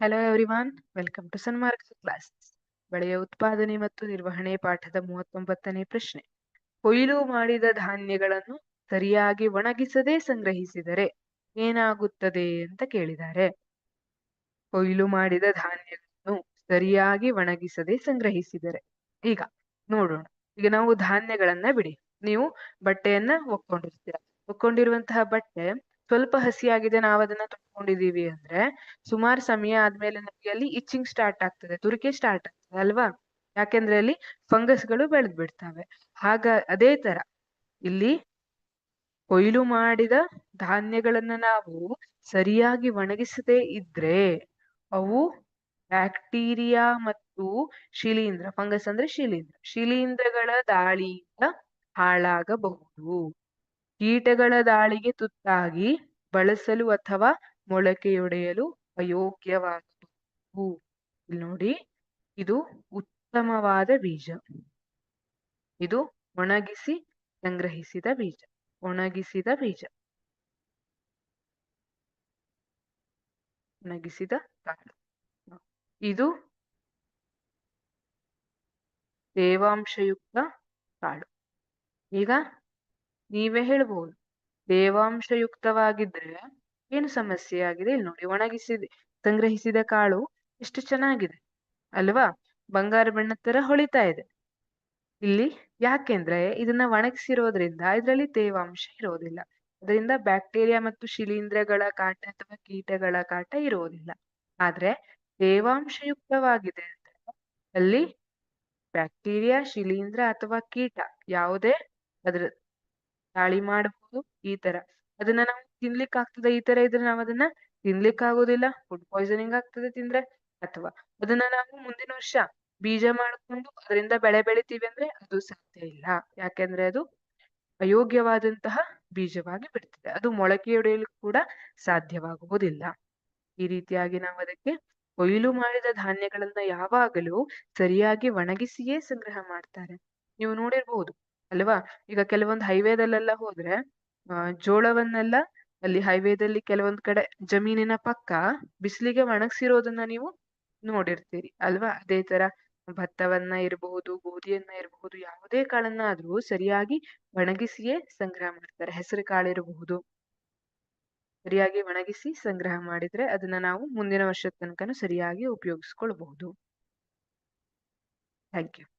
Hello everyone welcome to Sanmark class ಬೆಳೆಯ ಉತ್ಪಾದನೆ ಮತ್ತು ನಿರ್ವಹಣೆ ಪಾಠದ ಮೂವತ್ತೊಂಬತ್ತನೇ ಪ್ರಶ್ನೆ. ಕೊಯ್ಲು ಮಾಡಿದ ಧಾನ್ಯಗಳನ್ನು ಸರಿಯಾಗಿ ಒಣಗಿಸದೆ ಸಂಗ್ರಹಿಸಿದರೆ ಏನಾಗುತ್ತದೆ ಅಂತ ಕೇಳಿದ್ದಾರೆ. ಕೊಯ್ಲು ಮಾಡಿದ ಧಾನ್ಯಗಳನ್ನು ಸರಿಯಾಗಿ ಒಣಗಿಸದೆ ಸಂಗ್ರಹಿಸಿದರೆ. ಈಗ ನೋಡೋಣ. ಈಗ ನಾವು ಧಾನ್ಯಗಳನ್ನ ಬಿಡಿ. ನೀವು ಬಟ್ಟೆಯನ್ನ ಒಕ್ಕೊಂಡಿರ್ತೀರ. ಒಕ್ಕೊಂಡಿರುವಂತಹ ಬಟ್ಟೆ ಸ್ವಲ್ಪ ಹಸಿಯಾಗಿದೆ ನಾವು ಅದನ್ನ ತೊಳ್ಕೊಂಡಿದೀವಿ ಅಂದ್ರೆ ಸುಮಾರು ಸಮಯ ಆದ್ಮೇಲೆ ನಮಗೆ ಅಲ್ಲಿ ಇಚ್ಚಿಂಗ್ ಸ್ಟಾರ್ಟ್ ಆಗ್ತದೆ, ತುರಿಕೆ ಸ್ಟಾರ್ಟ್ ಆಗ್ತದೆ ಅಲ್ವಾ? ಯಾಕೆಂದ್ರೆ ಅಲ್ಲಿ ಫಂಗಸ್ಗಳು ಬೆಳೆದ್ ಬಿಡ್ತವೆ ಹಾಗ, ಅದೇ ತರ ಇಲ್ಲಿ ಕೊಯ್ಲು ಮಾಡಿದ ಧಾನ್ಯಗಳನ್ನ ನಾವು ಸರಿಯಾಗಿ ಒಣಗಿಸದೇ ಇದ್ರೆ ಅವು ಬ್ಯಾಕ್ಟೀರಿಯಾ ಮತ್ತು ಶಿಲೀಂಧ್ರ ಫಂಗಸ್ ಅಂದ್ರೆ ಶಿಲೀಂಧ್ರ. ಶಿಲೀಂಧ್ರಗಳ ದಾಳಿಯಿಂದ ಹಾಳಾಗಬಹುದು. ಕೀಟಗಳ ದಾಳಿಗೆ ತುತ್ತಾಗಿ ಬಳಸಲು ಅಥವಾ ಮೊಳಕೆಯೊಡೆಯಲು ಅಯೋಗ್ಯವಾಗಬಹುದು. ಇಲ್ಲಿ ನೋಡಿ, ಇದು ಉತ್ತಮವಾದ ಬೀಜ. ಇದು ಒಣಗಿಸಿ ಸಂಗ್ರಹಿಸಿದ ಬೀಜ, ಒಣಗಿಸಿದ ಬೀಜ. ಒಣಗಿಸಿದ ಇದು ತೇವಾಂಶಯುಕ್ತ ಕಾಳು. ಈಗ ನೀವೇ ಹೇಳ್ಬಹುದು ತೇವಾಂಶಯುಕ್ತವಾಗಿದ್ರೆ ಏನು ಸಮಸ್ಯೆ ಆಗಿದೆ? ಇಲ್ಲಿ ನೋಡಿ, ಒಣಗಿಸಿದ, ಸಂಗ್ರಹಿಸಿದ ಕಾಳು ಎಷ್ಟು ಚೆನ್ನಾಗಿದೆ, ಅಲ್ವಾ? ಬಂಗಾರ ಬಣ್ಣದ ತರ ಹೊಳಿತಾ ಇದೆ. ಇಲ್ಲಿ ಯಾಕೆಂದ್ರೆ ಇದನ್ನ ಒಣಗಿಸಿರೋದ್ರಿಂದ ಇದರಲ್ಲಿ ತೇವಾಂಶ ಇರೋದಿಲ್ಲ. ಅದರಿಂದ ಬ್ಯಾಕ್ಟೀರಿಯಾ ಮತ್ತು ಶಿಲೀಂಧ್ರಗಳ ಕಾಟ ಅಥವಾ ಕೀಟಗಳ ಕಾಟ ಇರೋದಿಲ್ಲ. ಆದ್ರೆ ತೇವಾಂಶಯುಕ್ತವಾಗಿದೆ ಅಂದ್ರೆ ಅಲ್ಲಿ ಬ್ಯಾಕ್ಟೀರಿಯಾ, ಶಿಲೀಂಧ್ರ ಅಥವಾ ಕೀಟ ಯಾವುದೇ ಅದ್ರ ದಾಳಿ ಮಾಡಬಹುದು, ಈ ತರ. ಅದನ್ನ ನಾವು ತಿನ್ಲಿಕ್ಕೆ ಆಗ್ತದೆ, ಈ ತರ ಇದ್ರೆ ನಾವು ಅದನ್ನ ತಿನ್ಲಿಕ್ಕೆ ಆಗೋದಿಲ್ಲ. ಫುಡ್ ಪಾಯ್ಸನಿಂಗ್ ಆಗ್ತದೆ ತಿಂದ್ರೆ ಅಥವಾ ಅದನ್ನ ನಾವು ಮುಂದಿನ ವರ್ಷ ಬೀಜ ಮಾಡ್ಕೊಂಡು ಅದರಿಂದ ಬೆಳೆ ಬೆಳಿತೀವಿ ಅಂದ್ರೆ ಅದು ಸಾಧ್ಯ ಇಲ್ಲ. ಯಾಕೆಂದ್ರೆ ಅದು ಅಯೋಗ್ಯವಾದಂತಹ ಬೀಜವಾಗಿ ಬಿಡ್ತದೆ. ಅದು ಮೊಳಕೆಯೊಡೆಯಲು ಕೂಡ ಸಾಧ್ಯವಾಗುವುದಿಲ್ಲ. ಈ ರೀತಿಯಾಗಿ ನಾವು ಅದಕ್ಕೆ ಕೊಯ್ಲು ಮಾಡಿದ ಧಾನ್ಯಗಳನ್ನ ಯಾವಾಗಲೂ ಸರಿಯಾಗಿ ಒಣಗಿಸಿಯೇ ಸಂಗ್ರಹ ಮಾಡ್ತಾರೆ. ನೀವು ನೋಡಿರ್ಬಹುದು ಅಲ್ವಾ? ಈಗ ಕೆಲವೊಂದು ಹೈವೇದಲ್ಲೆಲ್ಲ ಹೋದ್ರೆ, ಆ, ಜೋಳವನ್ನೆಲ್ಲ ಅಲ್ಲಿ ಹೈವೇದಲ್ಲಿ ಕೆಲವೊಂದ್ ಕಡೆ ಜಮೀನಿನ ಪಕ್ಕ ಬಿಸಿಲಿಗೆ ಒಣಗಿಸಿರೋದನ್ನ ನೀವು ನೋಡಿರ್ತೀರಿ, ಅಲ್ವಾ? ಅದೇ ತರ ಭತ್ತವನ್ನ ಇರಬಹುದು, ಗೋಧಿಯನ್ನ ಇರಬಹುದು, ಯಾವುದೇ ಕಾಳನ್ನಾದ್ರೂ ಸರಿಯಾಗಿ ಒಣಗಿಸಿಯೇ ಸಂಗ್ರಹ ಮಾಡ್ತಾರೆ, ಹೆಸರು ಕಾಳಿರಬಹುದು ಸರಿಯಾಗಿ ಒಣಗಿಸಿ ಸಂಗ್ರಹ ಮಾಡಿದ್ರೆ ಅದನ್ನ ನಾವು ಮುಂದಿನ ವರ್ಷದ ತನಕನೂ ಸರಿಯಾಗಿ ಉಪಯೋಗಿಸ್ಕೊಳ್ಬಹುದು. Thank you